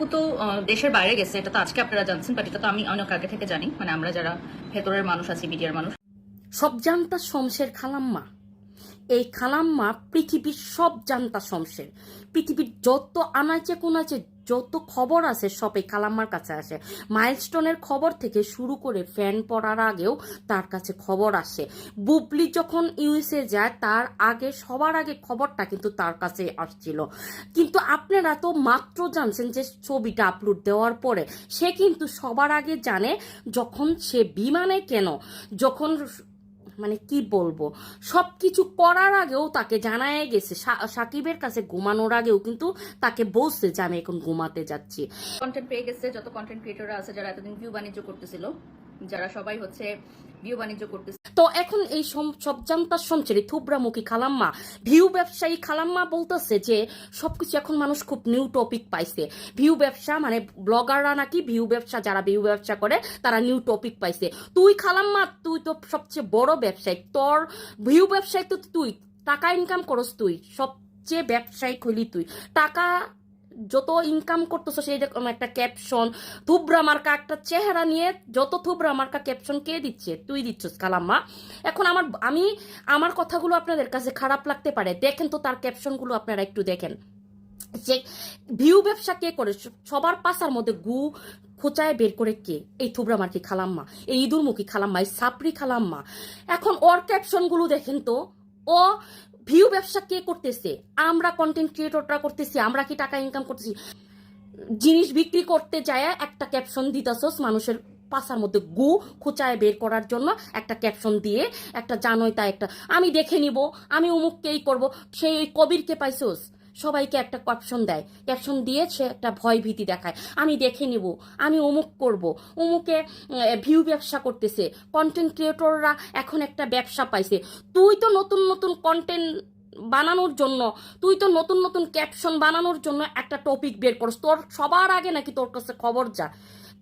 আপু তো দেশের বাইরে গেছে এটা তো আজকে আপনারা জানছেন বাট এটা তো আমি অনেক আগে থেকে জানি। মানে আমরা যারা ভেতরের মানুষ আছি, মিডিয়ার মানুষ। সব জানতা শমশের খালাম্মা। এই খালাম্মা পৃথিবীর সব জানতা শমশের। পৃথিবীর যত আনাচে কোনাচে যত খবর আছে সব এই খালাম্মার কাছে আসে। মাইলস্টোনের খবর থেকে শুরু করে ফ্যান পড়ার আগেও তার কাছে খবর আসে। বুবলি যখন ইউএসএ যায়, তার আগে, সবার আগে খবরটা কিন্তু তার কাছে আসছিল। কিন্তু আপনারা তো মাত্র জানছেন যে ছবিটা আপলোড দেওয়ার পরে, সে কিন্তু সবার আগে জানে যখন সে বিমানে কেন, যখন মানে কি বলব? সব কিছু করার আগেও তাকে জানায় গেছে। সাকিবের কাছে ঘুমানোর আগেও কিন্তু তাকে বলছে যে, আমি এখন ঘুমাতে যাচ্ছি। কন্টেন্ট পেয়ে গেছে, যত কন্টেন্ট ক্রিয়েটররা আছে, যারা এতদিন ভিউ বাণিজ্য করতেছিল যারা সবাই হচ্ছে ভিউ বাণিজ্য করতেছে। তো এখন এই সম- সব জানতার সমচেরি থুবরামুখী খালাম্মা, ভিউ ব্যবসায়ী খালাম্মা বলতেছে যে সবকিছু এখন মানুষ খুব নিউ টপিক পাইছে। ভিউ ব্যবসা মানে ব্লগাররা নাকি ভিউ ব্যবসা, যারা ভিউ ব্যবসা করে, তারা নিউ টপিক পাইছে। তুই খালাম্মা, তুই তো সবচেয়ে বড় ব্যবসায়ী। তোর ভিউ ব্যবসায়ী তো তুই, টাকা ইনকাম করস তুই, সবচেয়ে ব্যবসায়ী খুলি তুই। টাকা যত ইনকাম করতেছো সেই রকম একটা ক্যাপশন থুবরা মার্কা একটা চেহারা নিয়ে যত থুবরা মার্কা ক্যাপশন কে দিচ্ছে? তুই দিচ্ছিস কালাম্মা এখন আমার, আমি, আমার কথাগুলো আপনাদের কাছে খারাপ লাগতে পারে। দেখেন তো তার ক্যাপশনগুলো আপনারা একটু দেখেন। যে ভিউ ব্যবসা কে করে? সবার পাশার মধ্যে গু খোঁচায় বের করে কে? এই থুবরা মার্কি খালাম্মা, এই ইঁদুরমুখী খালাম্মা, এই সাপড়ি খালাম্মা। এখন ওর ক্যাপশনগুলো দেখেন তো ও ভিউ ব্যবসা কে করতেছে? আমরা কন্টেন্ট ক্রিয়েটররা করতেছি, আমরা কি টাকা ইনকাম করতেছি? জিনিস বিক্রি করতে যায় একটা ক্যাপশন দিতাসোস মানুষের পাশার মধ্যে গু খুচায় বের করার জন্য একটা ক্যাপশন দিয়ে, একটা জানোই তা একটা। আমি দেখে নিব, আমি উমুককে এই করব, সেই কবিরকে পাইছোস? সবাইকে একটা ক্যাপশন দেয়। ক্যাপশন দিয়ে সে একটা ভয় ভীতি দেখায়। আমি দেখে নিব, আমি অমুক করব। অমুকে ভিউ ব্যবসা করতেছে। কন্টেন্ট ক্রিয়েটররা এখন একটা ব্যবসা পাইছে। তুই তো নতুন নতুন কন্টেন্ট বানানোর জন্য, তুই তো নতুন নতুন ক্যাপশন বানানোর জন্য একটা টপিক বের করস। তোর সবার আগে নাকি তোর কাছে খবর যা।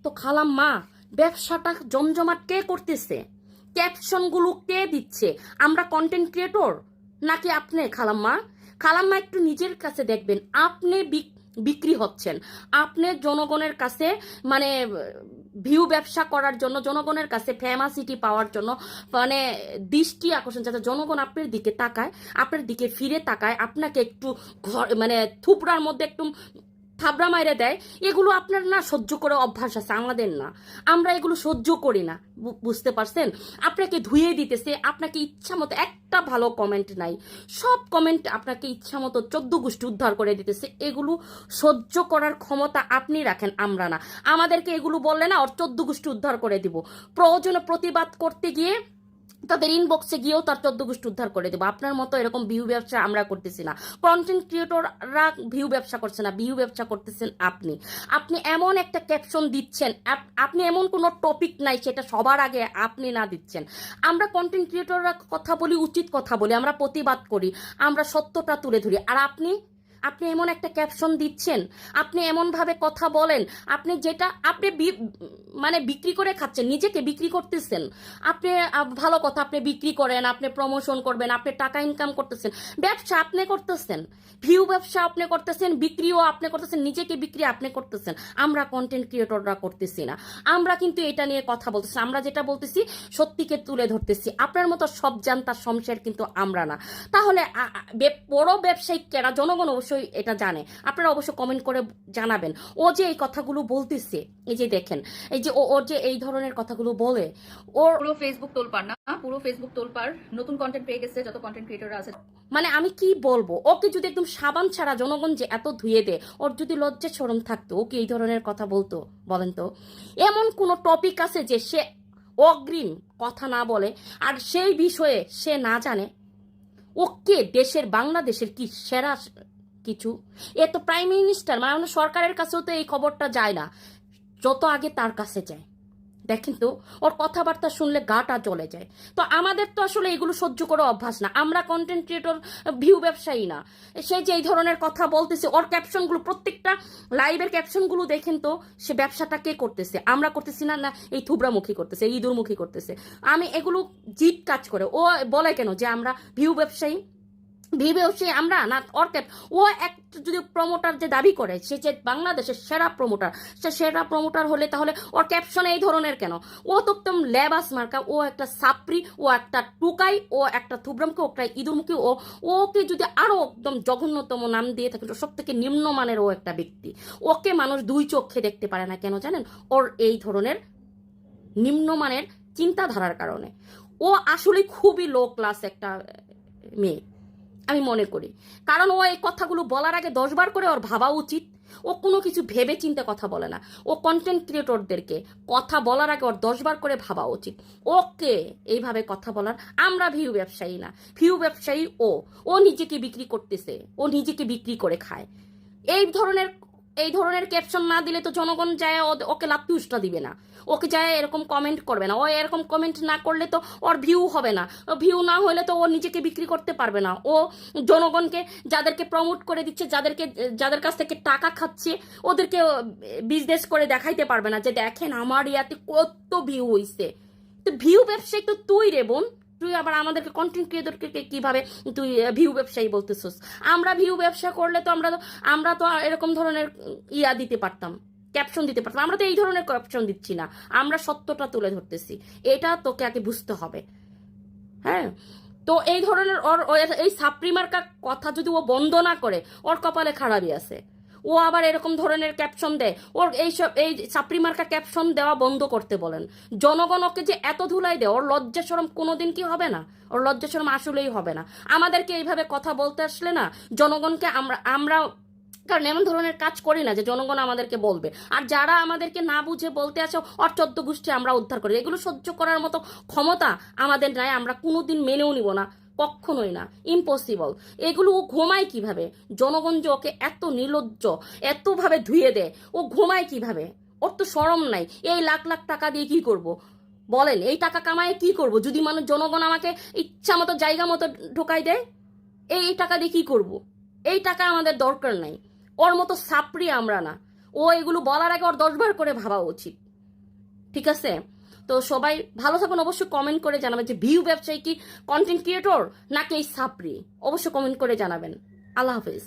তো খালাম মা, ব্যবসাটা জমজমাট কে করতেছে? ক্যাপশনগুলো কে দিচ্ছে? আমরা কন্টেন্ট ক্রিয়েটর নাকি আপনি খালাম্মা খালাম্মা একটু নিজের কাছে দেখবেন, আপনি বিক- বিক্রি হচ্ছেন। আপনি জনগণের কাছে মানে ভিউ ব্যবসা করার জন্য, জনগণের কাছে ফেমাসিটি পাওয়ার জন্য মানে দৃষ্টি আকর্ষণ, যাতে জনগণ আপনার দিকে তাকায়, আপনার দিকে ফিরে তাকায়, আপনাকে একটু ঘর মানে থুপড়ার মধ্যে একটু থাবড়া মাইরে দেয়, এগুলো আপনার না সহ্য করে অভ্যাস আছে, আমাদের না। আমরা এগুলো সহ্য করি না বুঝতে পারছেন? আপনাকে ধুয়ে দিতেছে, আপনাকে ইচ্ছা মতো একটা ভালো কমেন্ট নাই। সব কমেন্ট আপনাকে ইচ্ছা মতো চোদ্দ গোষ্ঠী উদ্ধার করে দিতেছে, এগুলো সহ্য করার ক্ষমতা আপনি রাখেন, আমরা না। আমাদেরকে এগুলো বললে না, ওর চোদ্দ গোষ্ঠী উদ্ধার করে দিব। প্রয়োজনে প্রতিবাদ করতে গিয়ে তাদের ইনবক্সে গিয়েও তার চোদ্দ গোষ্ঠী উদ্ধার করে দেবো। আপনার মতো এরকম ভিউ ব্যবসা আমরা করতেছি না। কন্টেন্ট ক্রিয়েটররা ভিউ ব্যবসা করছে না ভিউ ব্যবসা করতেছেন আপনি। আপনি এমন একটা ক্যাপশন দিচ্ছেন আপনি এমন কোনো টপিক নাই সেটা সবার আগে আপনি না দিচ্ছেন। আমরা কন্টেন্ট ক্রিয়েটররা কথা বলি, উচিত কথা বলি, আমরা প্রতিবাদ করি, আমরা সত্যটা তুলে ধরি। আর আপনি আপনি এমন একটা ক্যাপশন দিচ্ছেন, আপনি এমনভাবে কথা বলেন, আপনি যেটা, আপনি মানে বিক্রি করে খাচ্ছেন, নিজেকে বিক্রি করতেছেন, আপনি ভালো কথা, আপনি বিক্রি করেন, আপনি প্রমোশন করবেন, আপনি টাকা ইনকাম করতেছেন, ব্যবসা আপনি করতেছেন ভিউ ব্যবসা আপনি করতেছেন, বিক্রিও আপনি করতেছেন, নিজেকে বিক্রি আপনি করতেছেন, আমরা কন্টেন্ট ক্রিয়েটররা করতেছি না, আমরা কিন্তু এটা নিয়ে কথা বলতেছি, আমরা যেটা বলতেছি সত্যিকে তুলে ধরতেছি, আপনার মতো সব জানতার শমশের কিন্তু আমরা না, তাহলে বড় ব্যবসায়িকেরা জনগণ অবশ্যই এটা জানে। আপনারা অবশ্যই কমেন্ট করে জানাবেন। ও যে এই কথাগুলো বলতেছে এই যে দেখেন এই যে ওর যে এই ধরনের কথাগুলো বলে ওর পুরো ফেসবুক তোলপার না পুরো ফেসবুক তোলপার নতুন কন্টেন্ট পেয়ে গেছে যত কন্টেন্ট ক্রিয়েটররা আছে। মানে আমি কি বলব? ওকে যদি একদম সাবান ছাড়া জনগণ যে এত ধুয়ে দে ওর যদি লজ্জা সরম থাকতো ওকে এই ধরনের কথা বলতো? বলেন তো। এমন কোনো টপিক আছে যে সে অগ্রিম কথা না বলে আর সেই বিষয়ে সে না জানে? ওকে দেশের বাংলাদেশের কি সেরা কিছু। এ তো প্রাইম মিনিস্টার মানে সরকারের কাছেও তো এই খবরটা যায় না। যত আগে তার কাছে যায়। দেখেন তো, ওর কথাবার্তা শুনলে গাটা জ্বলে যায়। তো আমাদের তো আসলে এগুলো সহ্য করে অভ্যাস না। আমরা কন্টেন্ট ক্রিয়েটর ভিউ ব্যবসায়ী না। সে যে এই ধরনের কথা বলতেছে, ওর ক্যাপশনগুলো প্রত্যেকটা লাইভের ক্যাপশনগুলো দেখেন তো, সে ব্যবসাটা কে করতেছে? আমরা করতেছি না না, এই থুবরামুখী করতেছে ইঁদুরমুখী করতেছে। আমি এগুলো জিত কাজ করে। ও বলে কেন যে আমরা ভিউ ব্যবসায়ী? ভেবে সে আমরা না ক্যাপ ও এক যদি প্রমোটার যে দাবি করে, সে যে বাংলাদেশের সেরা প্রমোটার সে সেরা প্রমোটার হলে তাহলে ওর ক্যাপশন এই ধরনের কেন? ও তো একদম লেবাস মার্কা, ও একটা সাপরি ও একটা টুকাই, ও একটা থুবরামকে ও একটা ইঁদুরমুখী, ও, ওকে যদি আরও একদম জঘন্যতম নাম দিয়ে থাকে সব থেকে নিম্নমানের ও একটা ব্যক্তি। ওকে মানুষ দুই চোখে দেখতে পারে না কেন জানেন? ওর এই ধরনের নিম্নমানের চিন্তাধারার কারণে। ও আসলে খুবই লো ক্লাস একটা মেয়ে। আমি মনে করি। কারণ ও এই কথাগুলো বলার আগে দশবার করে ওর ভাবা উচিত। ও কোনো কিছু ভেবে চিন্তে কথা বলে না। ও কন্টেন্ট ক্রিয়েটরদেরকে কথা বলার আগে ওর দশবার করে ভাবা উচিত। ওকে এইভাবে কথা বলার। আমরা ভিউ ব্যবসায়ী না। ভিউ ব্যবসায়ী ও। ও নিজেকে বিক্রি করতেছে। ও নিজেকে বিক্রি করে খায়। এই ধরনের এই ধরনের ক্যাপশন না দিলে তো জনগণ যায় ওকে লাপ্পিউসটা দিবে না। ওকে যায় এরকম কমেন্ট করবে না। ও এরকম কমেন্ট না করলে তো ওর ভিউ হবে না। ভিউ না হলে তো ও নিজেকে বিক্রি করতে পারবে না। ও জনগণকে যাদেরকে প্রমোট করে দিচ্ছে, যাদেরকে, যাদের কাছ থেকে টাকা খাচ্ছে, ওদেরকে বিজনেস করে দেখাইতে পারবে না যে দেখেন আমার ইয়াতে কত ভিউ হইছে। তো ভিউ ব্যবসায়ী তো তুই রে বোন। তুই আবার আমাদেরকে কন্টেন্ট ক্রিয়েটরকে কীভাবে তুই ভিউ ব্যবসায়ী বলতেছিস? আমরা ভিউ ব্যবসা করলে তো আমরা আমরা তো এরকম ধরনের ইয়া দিতে পারতাম ক্যাপশন দিতে পারতাম। আমরা তো এই ধরনের ক্যাপশন দিচ্ছি না। আমরা সত্যটা তুলে ধরতেছি। এটা তোকে আগে বুঝতে হবে। হ্যাঁ? তো এই ধরনের ওর এই সাপ্রিমার্কা কথা যদি ও বন্ধ না করে, ওর কপালে খারাপই আছে। ও আবার এরকম ধরনের ক্যাপশন দেয়। ওর এইসব এই সাপ্রিমার্কা ক্যাপশন দেওয়া বন্ধ করতে বলেন। জনগণ ওকে যে এত ধুলাই দেয়, ওর লজ্জা সরম কোনোদিন কি হবে না? ওর লজ্জা সরম আসলেই হবে না। আমাদেরকে এইভাবে কথা বলতে আসলে না, জনগণকে আমরা আমরা কারণ এমন ধরনের কাজ করি না যে জনগণ আমাদেরকে বলবে। আর যারা আমাদেরকে না বুঝে বলতে আসে চোদ্দ গোষ্ঠী আমরা উদ্ধার করি। এগুলো সহ্য করার মতো ক্ষমতা আমাদের নাই, আমরা কোনোদিন মেনেও নিব না। কখনোই না ইম্পসিবল এগুলো ও ঘুমায় কীভাবে? জনগণ যে ওকে এত নির্লজ্জ এতভাবে ধুয়ে দেয়, ও ঘুমায় কীভাবে? ওর তো সরম নাই, এই লাখ লাখ টাকা দিয়ে কি করব? বলেন, এই টাকা কামায় কি করব? যদি মানুষ, জনগণ আমাকে ইচ্ছা মতো, জায়গা মতো ঢোকাই দেয়, এই এই টাকা দিয়ে কি করব? এই টাকা আমাদের দরকার নাই। ওর মতো সাপড়ি আমরা না। ও এগুলো বলার আগে ওর দশবার করে ভাবা উচিত। ঠিক আছে? তো সবাই ভালো থাকুন, অবশ্যই কমেন্ট করে জানাবেন যে ভিউ ব্যবসায়ী কি কন্টেন্ট ক্রিয়েটর নাকি এই সাপড়ি। অবশ্যই কমেন্ট করে জানাবেন। আল্লাহ হাফিজ।